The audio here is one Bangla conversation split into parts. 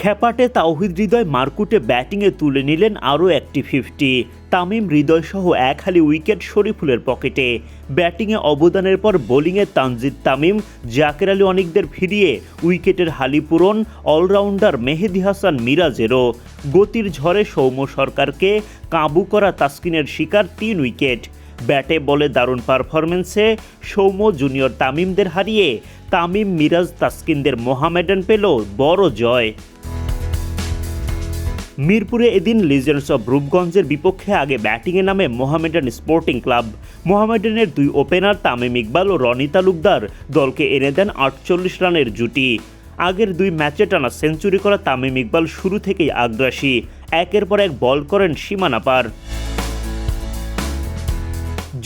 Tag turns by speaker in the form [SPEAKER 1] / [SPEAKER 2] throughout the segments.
[SPEAKER 1] খেপাটে তাওহিদ হৃদয় মারকুটে ব্যাটিংয়ে তুলে নিলেন আরও একটি ফিফটি তামিম হৃদয় সহ এক হালি উইকেট শরীফুলের পকেটে। ব্যাটিংয়ে অবদানের পর বোলিংয়ে তানজিদ তামিম, জাকের আলী অনেকদের ফিরিয়ে উইকেটের হালি পূরণ অলরাউন্ডার মেহেদি হাসান মিরাজেরও। গতির ঝড়ে সৌম্য সরকারকে কাবু করা তাসকিনের শিকার তিন উইকেট। ব্যাটে বলে দারুণ পারফরমেন্সে সৌম্য জুনিয়র তামিমদের হারিয়ে তামিম, মিরাজ, তাসকিনদের মোহামেডান পেল বড় জয়। মিরপুরে এদিন লিজেন্ডস অব রূপগঞ্জের বিপক্ষে আগে ব্যাটিংয়ে নামে মোহামেডান স্পোর্টিং ক্লাব মোহামেডানের দুই ওপেনার তামিম ইকবাল ও রনি তালুকদার দলকে এনে দেন আটচল্লিশ রানের জুটি। আগের দুই ম্যাচে টানা সেঞ্চুরি করা তামিম ইকবাল শুরু থেকেই আগ্রাসী। একের পর এক বল করেন সীমানা পার।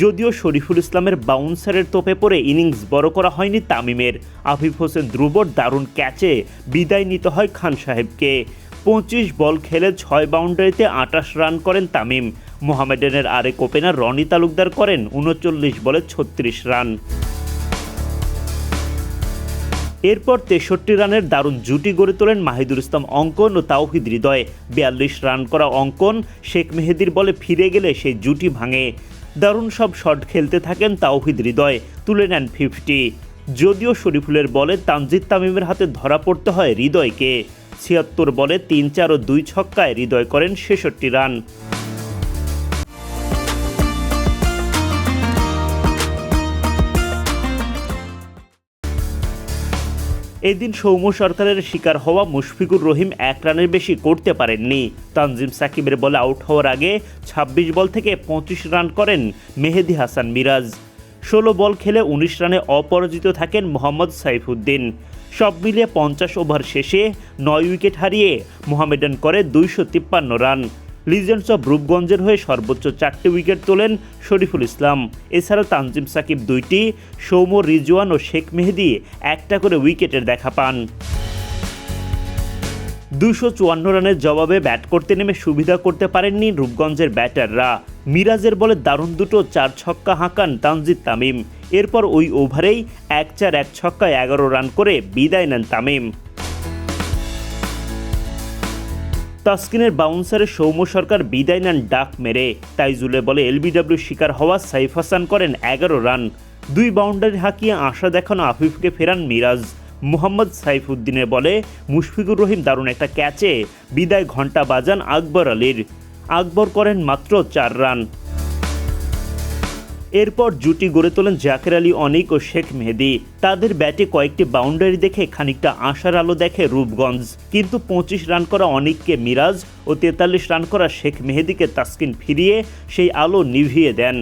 [SPEAKER 1] যদিও শরীফুল ইসলামের বাউন্সারের তোপে পড়ে ইনিংস বড় করা হয়নি তামিমের। আফিফ হোসেন ধ্রুবর দারুণ ক্যাচে বিদায় নিতে হয় খান সাহেবকে। পঁচিশ বল খেলে ছয় বাউন্ডারিতে আটাশ রান করেন তামিম। মোহামেডানের আরেক ওপেনার রনি তালুকদার করেন উনচল্লিশ বলে ছত্রিশ রান। এরপর তেষট্টি রানের দারুণ জুটি গড়ে তোলেন মাহিদুল ইসলাম অঙ্কন ও তাওহিদ হৃদয়। বিয়াল্লিশ রান করা অঙ্কন শেখ মেহেদির বলে ফিরে গেলে সেই জুটি ভাঙে। দারুণ সব শট খেলতে থাকেন তাওহিদ হৃদয়, তুলে নেন ফিফটি। যদিও শরীফুলের বলে তানজিদ তামিমের হাতে ধরা পড়তে হয় হৃদয়কে। ছিয়াত্তর বলে তিন চার ও দুই ছক্কায় হৃদয় করেন ছেষট্টি রান। এদিন সৌম্য সরকারের শিকার হওয়া মুশফিকুর রহিম এক রানের বেশি করতে পারেননি। তানজিম সাকিবের বলে আউট হওয়ার আগে ২৬ বল থেকে পঁচিশ রান করেন মেহেদি হাসান মিরাজ। ষোলো বল খেলে ১৯ রানে অপরাজিত থাকেন মোহাম্মদ সাইফুদ্দিন। সব মিলিয়ে পঞ্চাশ ওভার শেষে নয় উইকেট হারিয়ে মোহামেডান করে দুইশো তিপ্পান্ন রান। লিজেন্ডস অব রূপগঞ্জের হয়ে সর্বোচ্চ চারটি উইকেট তোলেন শরীফুল ইসলাম। এছাড়া তানজিম সাকিব দুইটি, সৌম্য রিজওয়ান ও শেখ মেহেদি একটা করে উইকেটের দেখা পান। দুশো চুয়ান্ন রানের জবাবে ব্যাট করতে নেমে সুবিধা করতে পারেননি রূপগঞ্জের ব্যাটাররা। মিরাজের বলে দারুণ দুটো চার ছক্কা হাঁকান তানজিদ তামিম। এরপর ওই ওভারেই এক চার, এক ছক্কায় এগারো রান করে বিদায় নেন তামিম। তাসকিনের বাউন্সারে সৌম্য সরকার বিদায় নেন ডাক মেরে। তাইজুলে বলে এলবিডব্লিউ শিকার হওয়া সাইফ হাসান করেন এগারো রান। দুই বাউন্ডারি হাঁকিয়ে আশা দেখানো আফিফকে ফেরান মিরাজ। মোহাম্মদ সাইফুদ্দিনের বলে, মুশফিকুর রহিম দারুণ একটা ক্যাচে বিদায় ঘণ্টা বাজান আকবর আলীর। আকবর করেন মাত্র চার রান। এরপর জুটি গড়ে তোলেন জাকের আলী, অনিক ও শেখ মেহেদি। তাদের ব্যাটে কয়েকটি বাউন্ডারি দেখে খানিকটা আশার আলো দেখে রূপগঞ্জ। কিন্তু পঁচিশ রান করা অনিককে মিরাজ ও তেতাল্লিশ রান করা শেখ মেহেদিকে তাসকিন ফিরিয়ে সেই আলো নিভিয়ে দেন।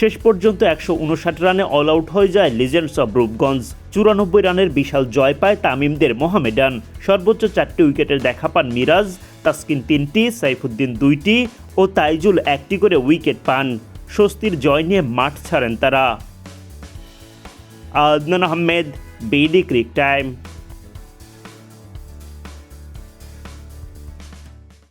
[SPEAKER 1] শেষ পর্যন্ত একশো উনষাট রানে অল আউট হয়ে যায় লিজেন্ডস অব রূপগঞ্জ চুরানব্বই রানের বিশাল জয় পায় তামিমদের মোহামেডান। সর্বোচ্চ চারটি উইকেটের দেখা পান মিরাজ, তাসকিন তিনটি, সাইফুদ্দিন দুইটি ও তাইজুল একটি করে উইকেট পান। স্বস্তির জয় নিয়ে মাঠ ছাড়েন তারা। Adnan Ahmed, BD cric time.